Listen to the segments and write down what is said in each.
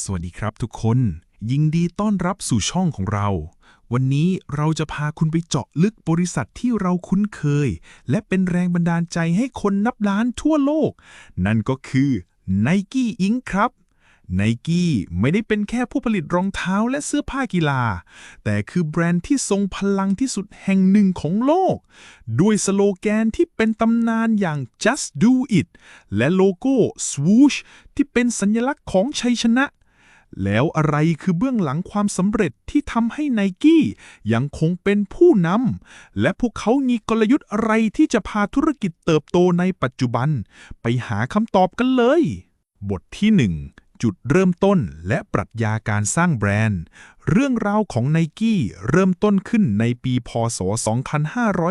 สวัสดีครับทุกคน ยินดีต้อนรับสู่ช่องของเรา วันนี้เราจะพาคุณไปเจาะลึกบริษัทที่เราคุ้นเคย และเป็นแรงบันดาลใจให้คนนับล้านทั่วโลก นั่นก็คือ Nike Inc. ครับ Nike ไม่ได้เป็นแค่ผู้ผลิตรองเท้าและเสื้อผ้ากีฬา แต่คือแบรนด์ที่ทรงพลังที่สุดแห่งหนึ่งของโลก ด้วยสโลแกนที่เป็นตำนานอย่าง just do it และโลโก้ swoosh ที่เป็นสัญลักษณ์ของชัยชนะ แล้วอะไรคือเบื้องหลังความสำเร็จที่ทำให้ไนกี้ยังคงเป็นผู้นำและพวกเขามีกลยุทธ์อะไรที่จะพาธุรกิจเติบโตในปัจจุบัน ไปหาคำตอบกันเลย บทที่ 1 จุดเริ่มต้นและปรัชญาการสร้างแบรนด์ เรื่องราวของไนกี้เริ่มต้นขึ้นในปีพศ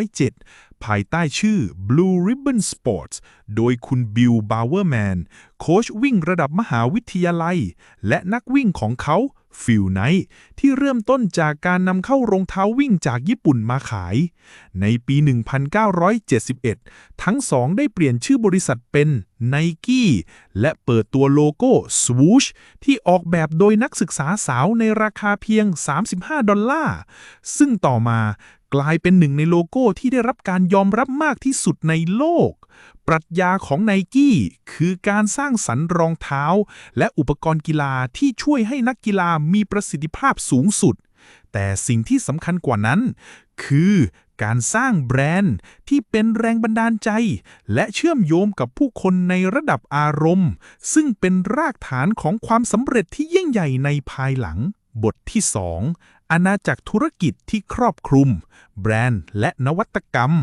2507 ภายใต้ชื่อ Blue Ribbon Sports โดยคุณบิลบาวเวอร์แมน โค้ชวิ่งระดับมหาวิทยาลัย และนักวิ่งของเขา ฟิลไนท์ที่เริ่มต้นจากการนำเข้ารองเท้าวิ่งจากญี่ปุ่นมาขาย ในปี 1971 ทั้งสองได้เปลี่ยนชื่อบริษัทเป็น n i กี้และเปิดตัวโลโก้ Swoosh ที่ออกแบบโดยนักศึกษาสาวในราคาเพียง 35 ดอลลาร์ ซึ่งต่อมา กลายเป็นหนึ่งในโลโก้ที่ได้รับการยอมรับมากที่สุดในโลก ปรัชญาของไนกี้คือการสร้างสรรค์รองเท้า และอุปกรณ์กีฬาที่ช่วยให้นักกีฬามีประสิทธิภาพสูงสุด แต่สิ่งที่สำคัญกว่านั้น คือการสร้างแบรนด์ที่เป็นแรงบันดาลใจ และเชื่อมโยงกับผู้คนในระดับอารมณ์ ซึ่งเป็นรากฐานของความสำเร็จที่ยิ่งใหญ่ในภายหลัง บทที่ 2 อาณาจักรธุรกิจที่ครอบคลุม แบรนด์ และนวัตกรรม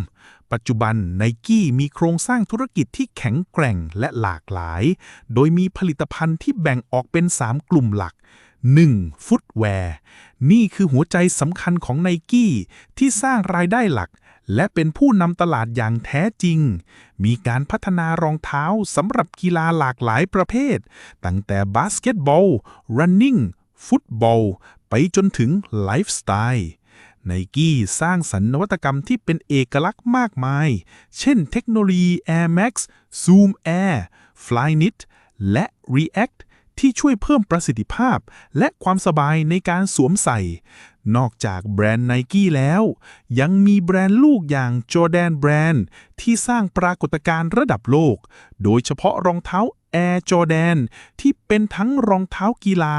ปัจจุบันไนกี้มีโครงสร้างธุรกิจที่แข็งแกร่งและหลากหลาย โดยมีผลิตภัณฑ์ที่แบ่งออกเป็น 3 กลุ่มหลัก 1. ฟุตแวร์ นี่คือหัวใจสำคัญของไนกี้ที่สร้างรายได้หลัก และเป็นผู้นำตลาดอย่างแท้จริง มีการพัฒนารองเท้าสำหรับกีฬาหลากหลายประเภท ตั้งแต่บาสเกตบอล running ฟุตบอล ไปจนถึงไลฟ์สไตล์ไนกี้สร้างสรรค์นวัตกรรมที่เป็นเอกลักษณ์มากมาย เช่นเทคโนโลยี Air Max Zoom Air Flyknit และ React ที่ช่วยเพิ่มประสิทธิภาพ และความสบายในการสวมใส่ นอกจากแบรนด์ไนกี้แล้ว ยังมีแบรนด์ลูกอย่าง Jordan Brand ที่สร้างปรากฏการณ์ระดับโลก โดยเฉพาะรองเท้า Air Jordan ที่เป็นทั้งรองเท้ากีฬา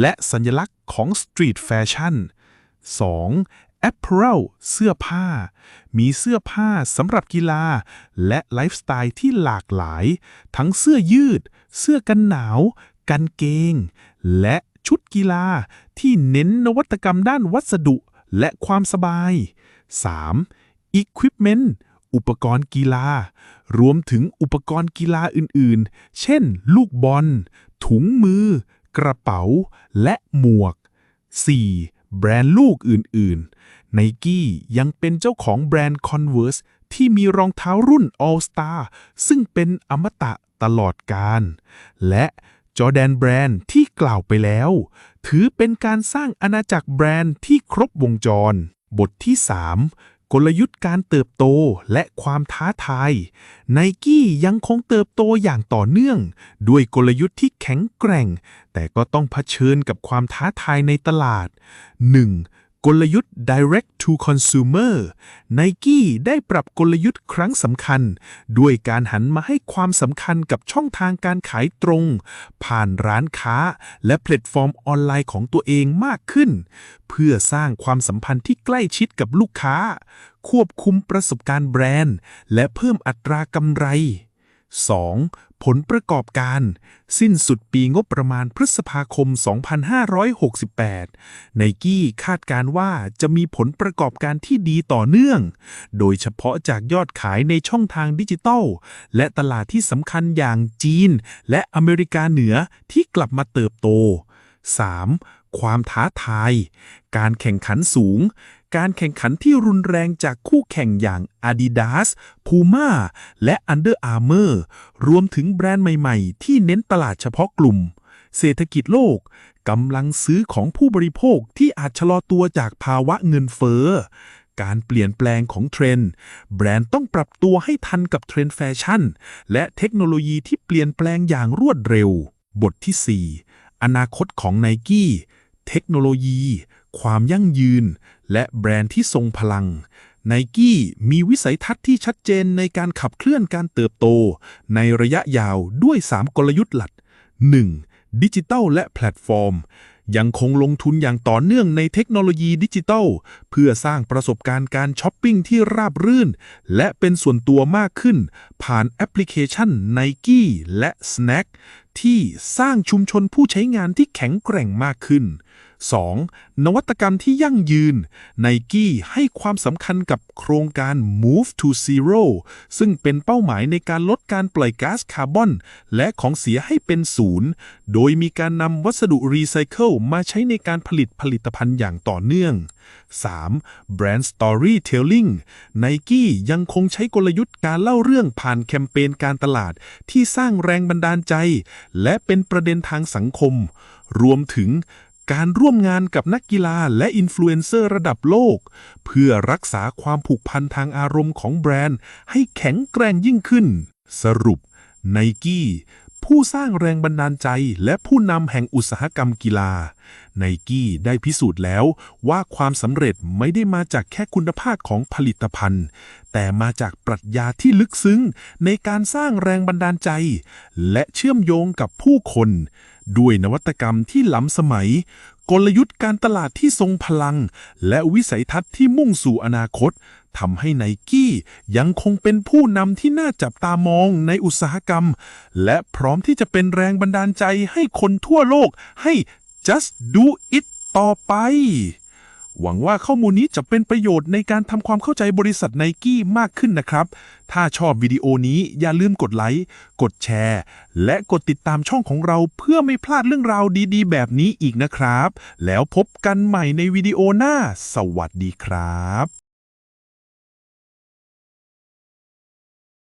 และสัญลักษณ์ของสตรีทแฟชั่น 2. Apparel เสื้อผ้า มีเสื้อผ้าสำหรับกีฬา และไลฟ์สไตล์ที่หลากหลาย ทั้งเสื้อยืด เสื้อกันหนาว กันเกง และชุดกีฬาที่เน้นนวัตกรรมด้านวัสดุและความสบาย 3. Equipment อุปกรณ์กีฬา รวมถึงอุปกรณ์กีฬาอื่นๆ เช่น ลูกบอล ถุงมือ กระเป๋า และหมวก 4. แบรนด์ลูกอื่นๆ Nike ยังเป็นเจ้าของแบรนด์ Converse ที่มีรองเท้ารุ่น All Star ซึ่งเป็นอมตะตลอดกาล และ Jordan Brand ที่กล่าวไปแล้ว ถือเป็นการสร้างอาณาจักรแบรนด์ที่ครบวงจร บทที่ 3 กลยุทธ์การเติบโตและความท้าทายไนกี้ยังคงเติบโตอย่างต่อเนื่อง ด้วยกลยุทธ์ที่แข็งแกร่ง แต่ก็ต้องเผชิญกับความท้าทายในตลาด 1. กลยุทธ์ direct to consumer Nike ได้ปรับกลยุทธ์ครั้งสำคัญ ด้วยการหันมาให้ความสำคัญกับช่องทางการขายตรง ผ่านร้านค้า และแพลตฟอร์มออนไลน์ของตัวเองมากขึ้น เพื่อสร้างความสัมพันธ์ที่ใกล้ชิดกับลูกค้า ควบคุมประสบการณ์แบรนด์ และเพิ่มอัตรากำไร 2. ผลประกอบการ สิ้นสุดปีงบประมาณพฤษภาคม 2568 ไนกี้คาดการว่าจะมีผลประกอบการที่ดีต่อเนื่อง โดยเฉพาะจากยอดขายในช่องทางดิจิทัล และตลาดที่สำคัญอย่างจีน และอเมริกาเหนือที่กลับมาเติบโต 3. ความท้าทาย การแข่งขันสูง การแข่งขันที่รุนแรงจากคู่แข่งอย่าง Adidas, Puma และ Under Armour รวมถึงแบรนด์ใหม่ๆ ที่เน้นตลาดเฉพาะกลุ่ม เศรษฐกิจโลกกำลังซื้อของผู้บริโภคที่อาจชะลอตัวจากภาวะเงินเฟ้อการเปลี่ยนแปลงของเทรนด์ แบรนด์ต้องปรับตัวให้ทันกับเทรนด์แฟชั่น และเทคโนโลยีที่เปลี่ยนแปลงอย่างรวดเร็ว บทที่ 4 อนาคตของไนกี้ เทคโนโลยี ความยั่งยืน และแบรนด์ที่ทรงพลังไนกี้มีวิสัยทัศน์ที่ชัดเจนในการขับเคลื่อนการเติบโต ในระยะยาวด้วย 3 กลยุทธ์หลัก 1. ดิจิทัลและแพลตฟอร์ม ยังคงลงทุนอย่างต่อเนื่องในเทคโนโลยีดิจิทัล เพื่อสร้างประสบการณ์การช้อปปิ้งที่ราบรื่น และเป็นส่วนตัวมากขึ้น ผ่านแอปพลิเคชัน Nike และ Snack ที่สร้างชุมชนผู้ใช้งานที่แข็งแกร่งมากขึ้น 2. นวัตกรรมที่ยั่งยืน Nike ให้ความสำคัญกับโครงการ Move to Zero ซึ่งเป็นเป้าหมายในการลดการปล่อยก๊าซคาร์บอน และของเสียให้เป็นศูนย์ โดยมีการนำวัสดุรีไซเคิลมาใช้ในการผลิตผลิตภัณฑ์อย่างต่อเนื่อง 3. Brand Storytelling Nike ยังคงใช้กลยุทธ์การเล่าเรื่องผ่านแคมเปญการตลาด ที่สร้างแรงบันดาลใจ และเป็นประเด็นทางสังคม รวมถึง การร่วมงานกับนักกีฬาและอินฟลูเอนเซอร์ระดับโลก เพื่อรักษาความผูกพันทางอารมณ์ของแบรนด์ ให้แข็งแกร่งยิ่งขึ้น สรุปไนกี้ผู้สร้างแรงบันดาลใจและผู้นำแห่งอุตสาหกรรมกีฬาไนกี้ได้พิสูจน์แล้วว่าความสำเร็จไม่ได้มาจากแค่คุณภาพของผลิตภัณฑ์ แต่มาจากปรัชญาที่ลึกซึ้งในการสร้างแรงบันดาลใจ และเชื่อมโยงกับผู้คน ด้วยนวัตกรรมที่ล้ำสมัย กลยุทธ์การตลาดที่ทรงพลัง และวิสัยทัศน์ที่มุ่งสู่อนาคตทำให้ไนกี้ยังคงเป็นผู้นำที่น่าจับตามองในอุตสาหกรรม และพร้อมที่จะเป็นแรงบันดาลใจให้คนทั่วโลกให้ just do it ต่อไป หวังว่าข้อมูลนี้จะเป็นประโยชน์ในการทำความเข้าใจบริษัทไนกี้มากขึ้นนะครับ ถ้าชอบวิดีโอนี้อย่าลืมกดไลค์ กดแชร์ และกดติดตามช่องของเราเพื่อไม่พลาดเรื่องราวดีๆ แบบนี้อีกนะครับ แล้วพบกันใหม่ในวิดีโอหน้า สวัสดีครับ